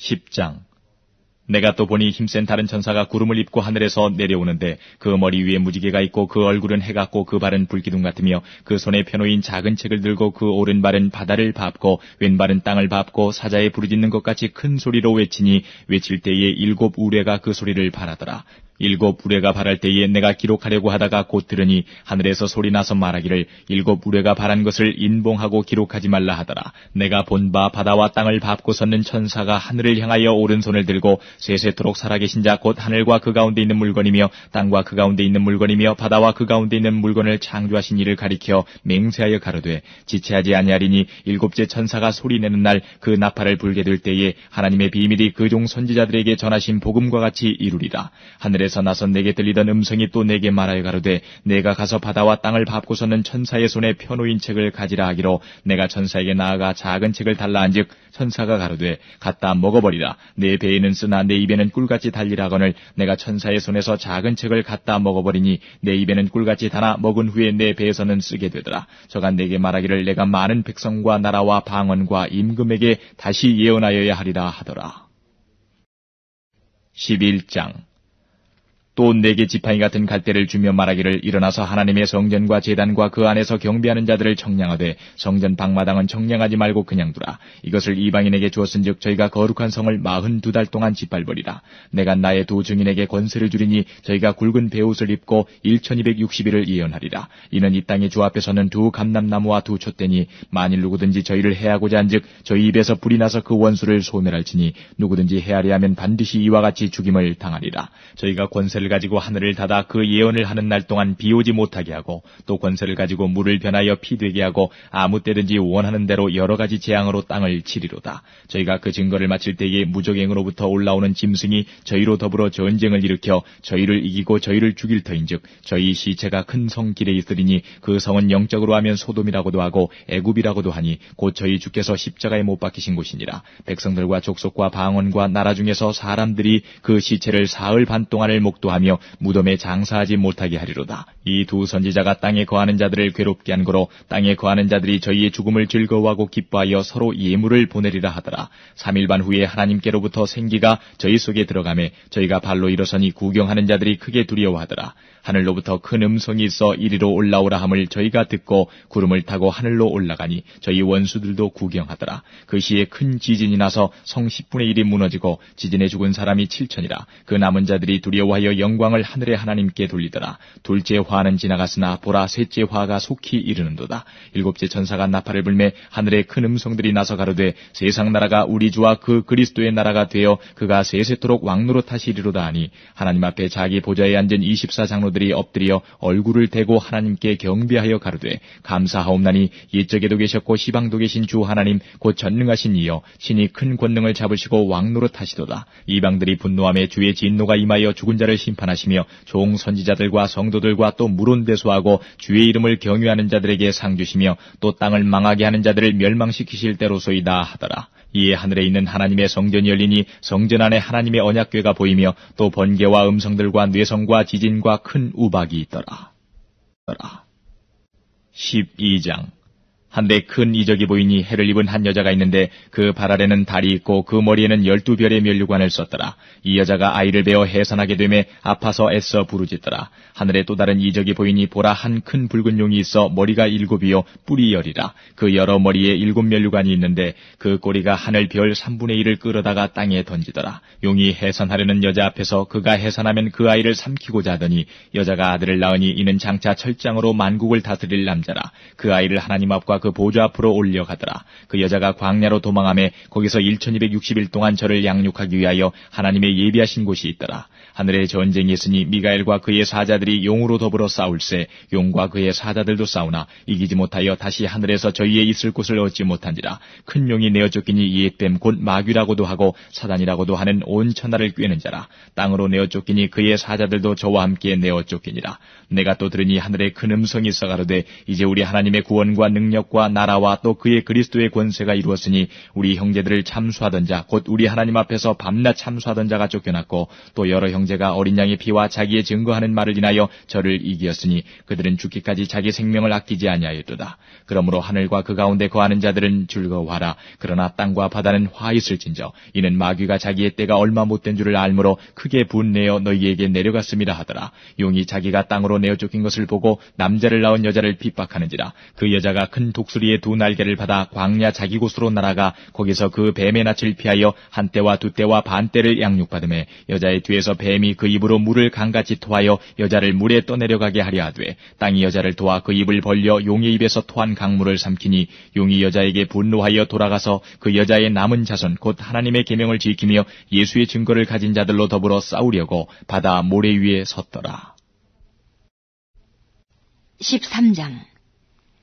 10장 내가 또 보니 힘센 다른 천사가 구름을 입고 하늘에서 내려오는데 그 머리 위에 무지개가 있고 그 얼굴은 해 같고 그 발은 불기둥 같으며 그 손에 펴놓인 작은 책을 들고 그 오른발은 바다를 밟고 왼발은 땅을 밟고 사자에 부르짖는 것 같이 큰 소리로 외치니 외칠 때에 일곱 우레가 그 소리를 바라더라. 일곱 우레가 발할 때에 내가 기록하려고 하다가 곧 들으니 하늘에서 소리 나서 말하기를 일곱 우레가 발한 것을 인봉하고 기록하지 말라 하더라. 내가 본 바 바다와 땅을 밟고 섰는 천사가 하늘을 향하여 오른손을 들고 세세토록 살아계신 자 곧 하늘과 그 가운데 있는 물건이며 땅과 그 가운데 있는 물건이며 바다와 그 가운데 있는 물건을 창조하신 이를 가리켜 맹세하여 가로되 지체하지 아니하리니 일곱째 천사가 소리내는 날 그 나팔을 불게 될 때에 하나님의 비밀이 그 종 선지자들에게 전하신 복음과 같이 이루리라. 하늘에 서 나선 내게 들리던 음성이 또 내게 말하여 가로되 내가 가서 바다와 땅을 밟고서는 천사의 손에 펴놓인 책을 가지라 하기로 내가 천사에게 나아가 작은 책을 달라 한즉 천사가 가로되 갖다 먹어버리라. 내 배에는 쓰나 내 입에는 꿀같이 달리라거늘 내가 천사의 손에서 작은 책을 갖다 먹어버리니 내 입에는 꿀같이 달아 먹은 후에 내 배에서는 쓰게 되더라. 저가 내게 말하기를 내가 많은 백성과 나라와 방언과 임금에게 다시 예언하여야 하리라 하더라. 11장 또 내게 지팡이 같은 갈대를 주며 말하기를 일어나서 하나님의 성전과 재단과 그 안에서 경비하는 자들을 청량하되 성전 방마당은 청량하지 말고 그냥 두라. 이것을 이방인에게 주었은즉 저희가 거룩한 성을 마흔 두 달 동안 짓밟으리라. 내가 나의 두 증인에게 권세를 주리니 저희가 굵은 배옷을 입고 1260일을 예언하리라. 이는 이 땅의 주 앞에서는 두 감람나무와 두 촛대니 만일 누구든지 저희를 해하고자 한즉 저희 입에서 불이 나서 그 원수를 소멸할지니 누구든지 해하려 하면 반드시 이와 같이 죽임을 당하리라. 저희가 권세 를 가지고 하늘을 닫아 그 예언을 하는 날 동안 비 오지 못하게 하고 또 권세를 가지고 물을 변하여 피 되게 하고 아무 때든지 원하는 대로 여러 가지 재앙으로 땅을 치리로다. 저희가 그 증거를 마칠 때에 무적행으로부터 올라오는 짐승이 저희로 더불어 전쟁을 일으켜 저희를 이기고 저희를 죽일 터인즉 저희 시체가 큰 성 길에 있으리니 그 성은 영적으로 하면 소돔이라고도 하고 애굽이라고도 하니 곧 저희 주께서 십자가에 못 박히신 곳이니라. 백성들과 족속과 방언과 나라 중에서 사람들이 그 시체를 사흘 반 동안을 목도 하며 무덤에 장사하지 못하게 하리로다. 이 두 선지자가 땅에 거하는 자들을 괴롭게 한 거로 땅에 거하는 자들이 저희의 죽음을 즐거워하고 기뻐하여 서로 예물을 보내리라 하더라. 3일 반 후에 하나님께로부터 생기가 저희 속에 들어가매 저희가 발로 일어서니 구경하는 자들이 크게 두려워하더라. 하늘로부터 큰 음성이 있어 이리로 올라오라 함을 저희가 듣고 구름을 타고 하늘로 올라가니 저희 원수들도 구경하더라. 그 시에 큰 지진이 나서 성 10분의 1이 무너지고 지진에 죽은 사람이 7천이라. 그 남은 자들이 두려워하여 영광을 하늘의 하나님께 돌리더라. 둘째 화는 지나갔으나 보라 셋째 화가 속히 이르는도다. 일곱째 천사가 나팔을 불매 하늘에 큰 음성들이 나서 가로되 세상 나라가 우리 주와 그 그리스도의 나라가 되어 그가 세세토록 왕노릇 하시리로다 하니 하나님 앞에 자기 보좌에 앉은 24장로 장로들이 엎드려 얼굴을 대고 하나님께 경배하여 가로되 감사하옵나니 옛적에도 계셨고 시방도 계신 주 하나님 곧 전능하신 이여 신이 큰 권능을 잡으시고 왕노릇 하시도다. 이방들이 분노함에 주의 진노가 임하여 죽은 자를 심판하시며 종 선지자들과 성도들과 또 물온대소하고 주의 이름을 경유하는 자들에게 상 주시며 또 땅을 망하게 하는 자들을 멸망시키실 때로소이다 하더라 이에 하늘에 있는 하나님의 성전이 열리니 성전 안에 하나님의 언약궤가 보이며 또 번개와 음성들과 뇌성과 지진과 큰 우박이 있더라. 12장 한데 큰 이적이 보이니 해를 입은 한 여자가 있는데 그 발 아래는 달이 있고 그 머리에는 열두 별의 면류관을 썼더라. 이 여자가 아이를 베어 해산하게 되매 아파서 애써 부르짖더라. 하늘에 또 다른 이적이 보이니 보라 한 큰 붉은 용이 있어 머리가 일곱이요 뿔이 열이라. 그 여러 머리에 일곱 면류관이 있는데 그 꼬리가 하늘 별 3분의 1을 끌어다가 땅에 던지더라. 용이 해산하려는 여자 앞에서 그가 해산하면 그 아이를 삼키고자 하더니 여자가 아들을 낳으니 이는 장차 철장으로 만국을 다스릴 남자라. 그 아이를 하나님 앞과 그 보좌 앞으로 올려가더라. 그 여자가 광야로 도망함에 거기서 1260일 동안 저를 양육하기 위하여 하나님의 예비하신 곳이 있더라. 하늘에 전쟁이 있으니 미가엘과 그의 사자들이 용으로 더불어 싸울세 용과 그의 사자들도 싸우나 이기지 못하여 다시 하늘에서 저희의 있을 곳을 얻지 못한지라 큰 용이 내어 쫓기니 옛뱀 곧 마귀라고도 하고 사단이라고도 하는 온 천하를 꿰는 자라 땅으로 내어 쫓기니 그의 사자들도 저와 함께 내어 쫓기니라 내가 또 들으니 하늘에 큰 음성이 있어 가로되 이제 우리 하나님의 구원과 능력 능력과 나라와 또 그의 그리스도의 권세가 이루었으니 우리 형제들을 참수하던 자 곧 우리 하나님 앞에서 밤낮 참수하던 자가 쫓겨났고 또 여러 형제가 어린 양의 피와 자기의 증거하는 말을 인하여 저를 이기었으니 그들은 죽기까지 자기 생명을 아끼지 아니하였도다. 그러므로 하늘과 그 가운데 거하는 자들은 즐거워하라. 그러나 땅과 바다는 화 있을진저 이는 마귀가 자기의 때가 얼마 못된 줄을 알므로 크게 분내어 너희에게 내려갔음이라 하더라. 용이 자기가 땅으로 내어 쫓긴 것을 보고 남자를 낳은 여자를 핍박하는지라 그 여자가 큰 독수리의 두 날개를 받아 광야 자기 곳으로 날아가 거기서 그 뱀의 낯을 피하여 한 때와 두 때와 반 때를 양육받음에 여자의 뒤에서 뱀이 그 입으로 물을 강같이 토하여 여자를 물에 떠내려가게 하려 하되 땅이 여자를 도와 그 입을 벌려 용의 입에서 토한 강물을 삼키니 용이 여자에게 분노하여 돌아가서 그 여자의 남은 자손 곧 하나님의 계명을 지키며 예수의 증거를 가진 자들로 더불어 싸우려고 바다 모래 위에 섰더라. 13장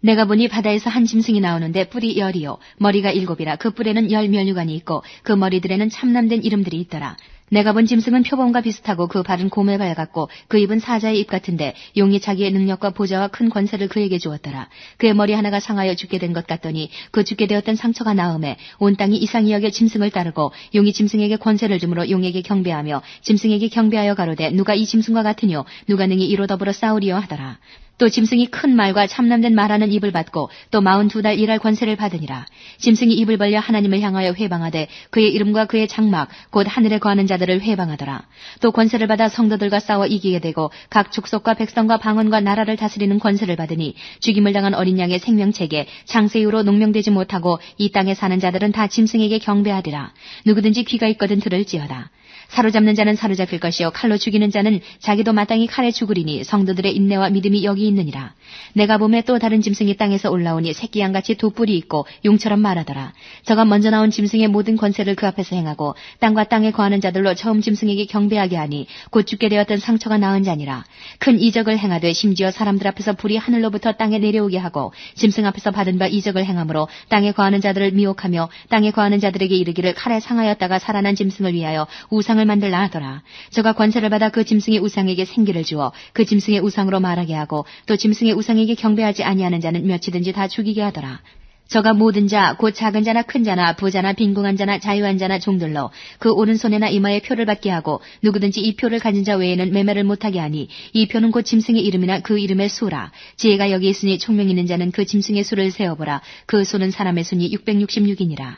내가 보니 바다에서 한 짐승이 나오는데 뿔이 열이요 머리가 일곱이라 그 뿔에는 열 면류관이 있고 그 머리들에는 참남된 이름들이 있더라. 내가 본 짐승은 표범과 비슷하고 그 발은 곰에 밝았고 그 입은 사자의 입 같은데 용이 자기의 능력과 보좌와 큰 권세를 그에게 주었더라. 그의 머리 하나가 상하여 죽게 된 것 같더니 그 죽게 되었던 상처가 나음에 온 땅이 이상히 여겨 짐승을 따르고 용이 짐승에게 권세를 주므로 용에게 경배하며 짐승에게 경배하여 가로되 누가 이 짐승과 같으뇨 누가 능히 이로 더불어 싸우리요 하더라. 또 짐승이 큰 말과 참남된 말하는 입을 받고 또 마흔 두 달 일할 권세를 받으니라. 짐승이 입을 벌려 하나님을 향하여 회방하되 그의 이름과 그의 장막 곧 하늘에 거하는 자들을 회방하더라. 또 권세를 받아 성도들과 싸워 이기게 되고 각 족속과 백성과 방언과 나라를 다스리는 권세를 받으니 죽임을 당한 어린 양의 생명책에 창세 이후로 농명되지 못하고 이 땅에 사는 자들은 다 짐승에게 경배하리라. 누구든지 귀가 있거든 들을지어다. 사로잡는 자는 사로잡힐 것이요 칼로 죽이는 자는 자기도 마땅히 칼에 죽으리니 성도들의 인내와 믿음이 여기 있느니라. 내가 봄에 또 다른 짐승이 땅에서 올라오니 새끼 양같이 두 뿔이 있고 용처럼 말하더라. 저가 먼저 나온 짐승의 모든 권세를 그 앞에서 행하고 땅과 땅에 거하는 자들로 처음 짐승에게 경배하게 하니 곧 죽게 되었던 상처가 나은 자니라. 큰 이적을 행하되 심지어 사람들 앞에서 불이 하늘로부터 땅에 내려오게 하고 짐승 앞에서 받은 바 이적을 행함으로 땅에 거하는 자들을 미혹하며 땅에 거하는 자들에게 이르기를 칼에 상하였다가 살아난 짐승을 위하여 우상 우상을 만들라 하더라. 저가 권세를 받아 그 짐승의 우상에게 생기를 주어 그 짐승의 우상으로 말하게 하고 또 짐승의 우상에게 경배하지 아니하는 자는 몇이든지 다 죽이게 하더라. 저가 모든 자, 곧 작은 자나 큰 자나 부자나 빈궁한 자나 자유한 자나 종들로 그 오른손에나 이마에 표를 받게 하고 누구든지 이 표를 가진 자 외에는 매매를 못하게 하니 이 표는 곧 짐승의 이름이나 그 이름의 수라. 지혜가 여기 있으니 총명 있는 자는 그 짐승의 수를 세어보라. 그 수는 사람의 순이 666이니라.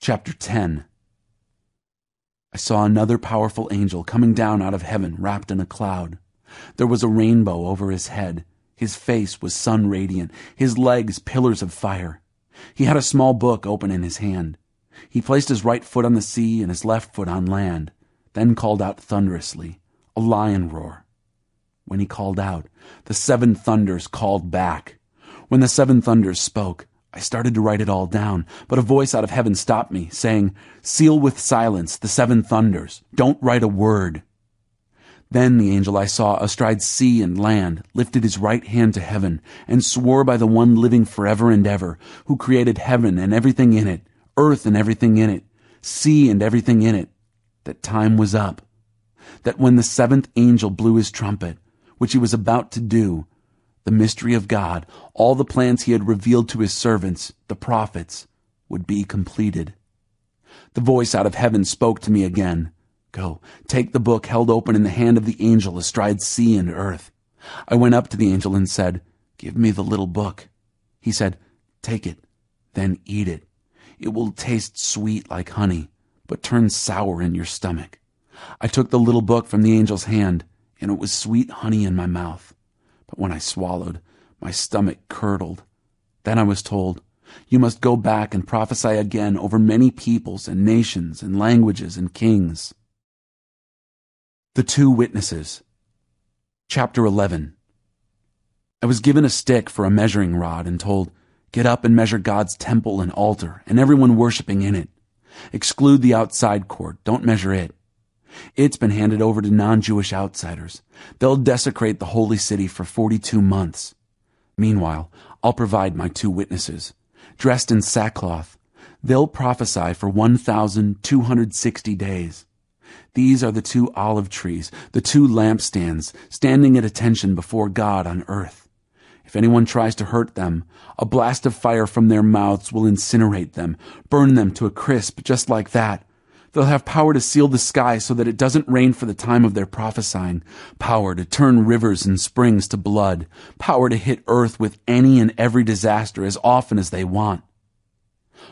Chapter 10 I saw another powerful angel coming down out of heaven wrapped in a cloud. There was a rainbow over his head. His face was sun radiant, his legs pillars of fire. He had a small book open in his hand. He placed his right foot on the sea and his left foot on land, then called out thunderously, a lion roar. When he called out, the seven thunders called back. When the seven thunders spoke, I started to write it all down, but a voice out of heaven stopped me, saying, Seal with silence the seven thunders. Don't write a word. Then the angel I saw astride sea and land lifted his right hand to heaven and swore by the one living forever and ever, who created heaven and everything in it, earth and everything in it, sea and everything in it, that time was up. That when the seventh angel blew his trumpet, which he was about to do, the mystery of God, all the plans he had revealed to his servants, the prophets, would be completed. The voice out of heaven spoke to me again. Go, take the book held open in the hand of the angel astride sea and earth. I went up to the angel and said, Give me the little book. He said, Take it, then eat it. It will taste sweet like honey, but turn sour in your stomach. I took the little book from the angel's hand, and it was sweet honey in my mouth. But when I swallowed, my stomach curdled. Then I was told, You must go back and prophesy again over many peoples and nations and languages and kings. The Two Witnesses Chapter 11 I was given a stick for a measuring rod and told, Get up and measure God's temple and altar and everyone worshiping in it. Exclude the outside court. Don't measure it. It's been handed over to non-Jewish outsiders. They'll desecrate the holy city for 42 months. Meanwhile, I'll provide my two witnesses. Dressed in sackcloth, they'll prophesy for 1,260 days. These are the two olive trees, the two lampstands, standing at attention before God on earth. If anyone tries to hurt them, a blast of fire from their mouths will incinerate them, burn them to a crisp just like that. They'll have power to seal the sky so that it doesn't rain for the time of their prophesying, power to turn rivers and springs to blood, power to hit earth with any and every disaster as often as they want.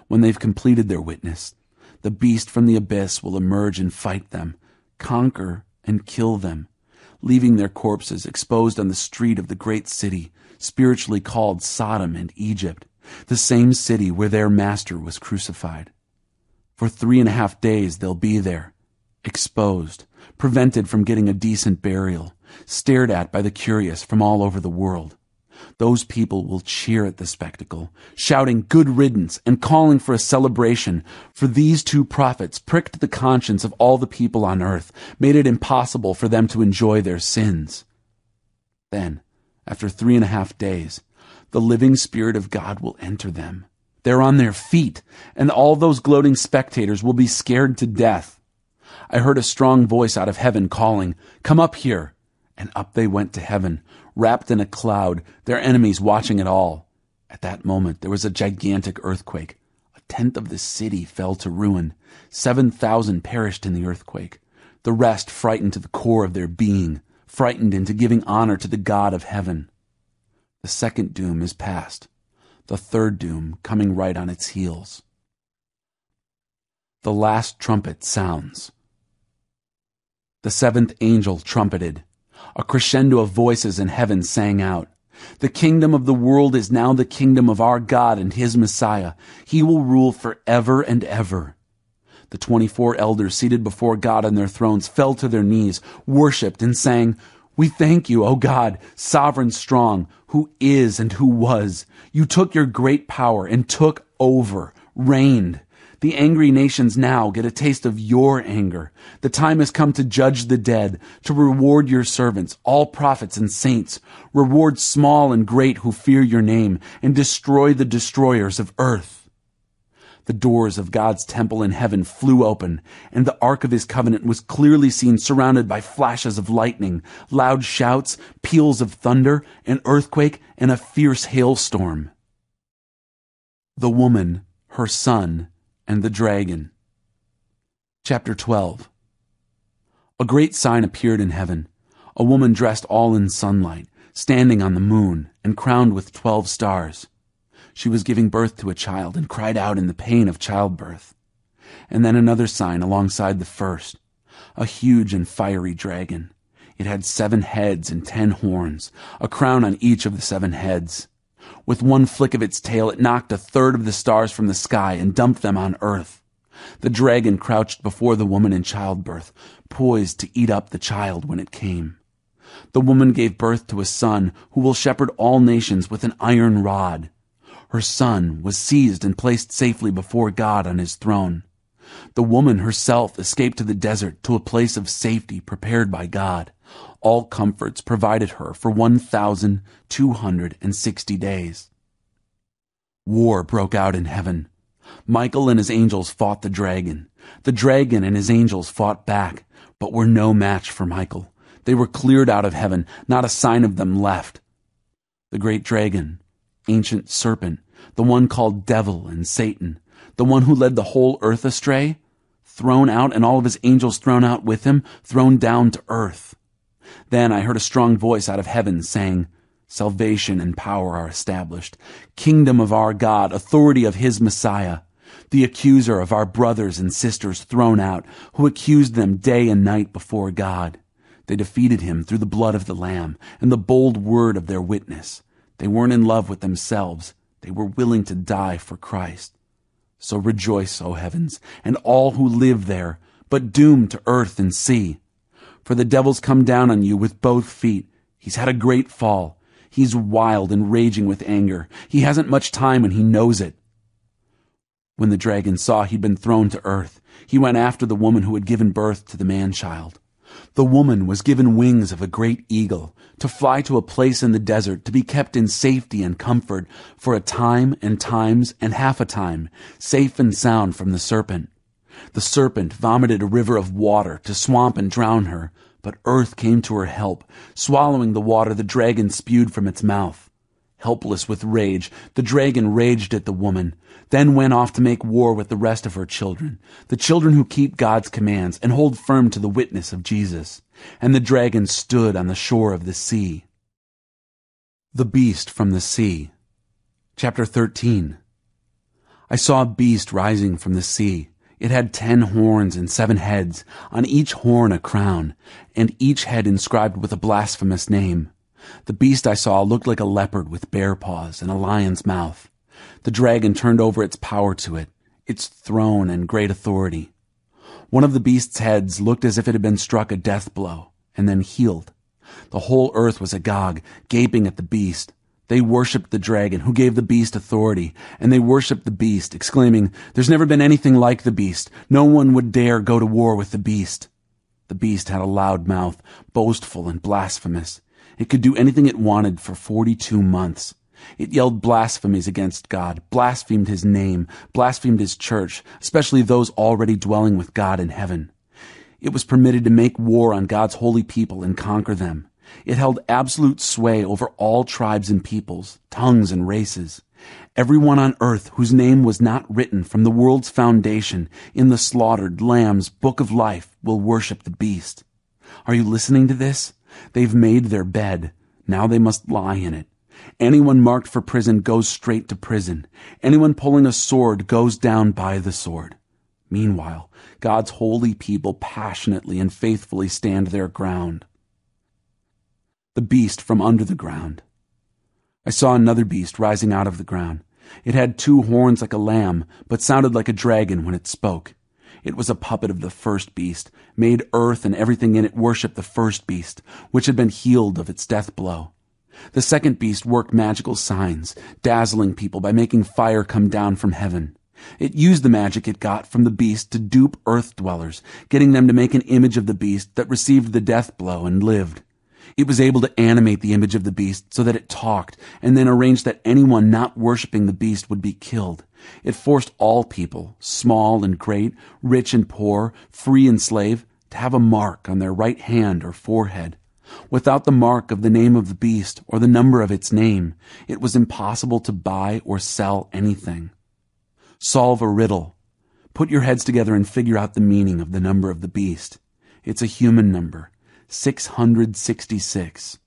When they've completed their witness, the beast from the abyss will emerge and fight them, conquer and kill them, leaving their corpses exposed on the street of the great city, spiritually called Sodom and Egypt, the same city where their master was crucified. For three and a half days they'll be there, exposed, prevented from getting a decent burial, stared at by the curious from all over the world. Those people will cheer at the spectacle, shouting good riddance and calling for a celebration, for these two prophets pricked the conscience of all the people on earth, made it impossible for them to enjoy their sins. Then, after three and a half days, the living Spirit of God will enter them they're on their feet, and all those gloating spectators will be scared to death. I heard a strong voice out of heaven calling, Come up here! And up they went to heaven, wrapped in a cloud, their enemies watching it all. At that moment there was a gigantic earthquake. A tenth of the city fell to ruin. Seven thousand perished in the earthquake. The rest frightened to the core of their being, frightened into giving honor to the God of heaven. The second doom is past the third doom coming right on its heels. The last trumpet sounds. The seventh angel trumpeted. A crescendo of voices in heaven sang out. The kingdom of the world is now the kingdom of our God and his Messiah. He will rule forever and ever. The twenty-four elders seated before God on their thrones fell to their knees, worshipped, and sang, we thank you, O God, sovereign strong, who is and who was. You took your great power and took over, reigned. The angry nations now get a taste of your anger. The time has come to judge the dead, to reward your servants, all prophets and saints. Reward small and great who fear your name, and destroy the destroyers of earth. The doors of God's temple in heaven flew open, and the Ark of His covenant was clearly seen surrounded by flashes of lightning, loud shouts, peals of thunder, an earthquake, and a fierce hailstorm. The woman, her son, and the dragon. Chapter 12 A great sign appeared in heaven, a woman dressed all in sunlight, standing on the moon, and crowned with twelve stars. She was giving birth to a child and cried out in the pain of childbirth. And then another sign alongside the first. A huge and fiery dragon. It had seven heads and ten horns, a crown on each of the seven heads. With one flick of its tail, it knocked a third of the stars from the sky and dumped them on earth. The dragon crouched before the woman in childbirth, poised to eat up the child when it came. The woman gave birth to a son who will shepherd all nations with an iron rod her son, was seized and placed safely before God on his throne. The woman herself escaped to the desert to a place of safety prepared by God. All comforts provided her for 1,260 days. War broke out in heaven. Michael and his angels fought the dragon. The dragon and his angels fought back, but were no match for Michael. They were cleared out of heaven, not a sign of them left. The great dragon, ancient serpent, the one called Devil and Satan, the one who led the whole earth astray, thrown out and all of his angels thrown out with him, thrown down to earth. Then I heard a strong voice out of heaven saying, Salvation and power are established, kingdom of our God, authority of his Messiah, the accuser of our brothers and sisters thrown out, who accused them day and night before God. They defeated him through the blood of the Lamb and the bold word of their witness. They weren't in love with themselves. They were willing to die for Christ. So rejoice, O heavens, and all who live there, but doomed to earth and sea. For the devil's come down on you with both feet. He's had a great fall. He's wild and raging with anger. He hasn't much time and he knows it. When the dragon saw he'd been thrown to earth, he went after the woman who had given birth to the man-child. The woman was given wings of a great eagle to fly to a place in the desert to be kept in safety and comfort for a time and times and half a time, safe and sound from the serpent. The serpent vomited a river of water to swamp and drown her, but earth came to her help, swallowing the water the dragon spewed from its mouth. Helpless with rage, the dragon raged at the woman, then went off to make war with the rest of her children, the children who keep God's commands and hold firm to the witness of Jesus. And the dragon stood on the shore of the sea. The Beast from the Sea. Chapter 13. I saw a beast rising from the sea. It had ten horns and seven heads, on each horn a crown, and each head inscribed with a blasphemous name. The beast I saw looked like a leopard with bear paws and a lion's mouth. The dragon turned over its power to it, its throne and great authority. One of the beast's heads looked as if it had been struck a death blow, and then healed. The whole earth was agog, gaping at the beast. They worshipped the dragon, who gave the beast authority, and they worshipped the beast, exclaiming, There's never been anything like the beast. No one would dare go to war with the beast. The beast had a loud mouth, boastful and blasphemous. It could do anything it wanted for 42 months. It yelled blasphemies against God, blasphemed his name, blasphemed his church, especially those already dwelling with God in heaven. It was permitted to make war on God's holy people and conquer them. It held absolute sway over all tribes and peoples, tongues and races. Everyone on earth whose name was not written from the world's foundation in the slaughtered lamb's book of life will worship the beast. Are you listening to this? They've made their bed. Now they must lie in it. Anyone marked for prison goes straight to prison. Anyone pulling a sword goes down by the sword. Meanwhile, God's holy people passionately and faithfully stand their ground. The beast from under the ground. I saw another beast rising out of the ground. It had two horns like a lamb, but sounded like a dragon when it spoke. It was a puppet of the first beast, made earth and everything in it worship the first beast, which had been healed of its death blow. The second beast worked magical signs, dazzling people by making fire come down from heaven. It used the magic it got from the beast to dupe earth dwellers, getting them to make an image of the beast that received the death blow and lived. It was able to animate the image of the beast so that it talked, and then arranged that anyone not worshipping the beast would be killed. It forced all people, small and great, rich and poor, free and slave, to have a mark on their right hand or forehead. Without the mark of the name of the beast or the number of its name, it was impossible to buy or sell anything. Solve a riddle. Put your heads together and figure out the meaning of the number of the beast. It's a human number. 666.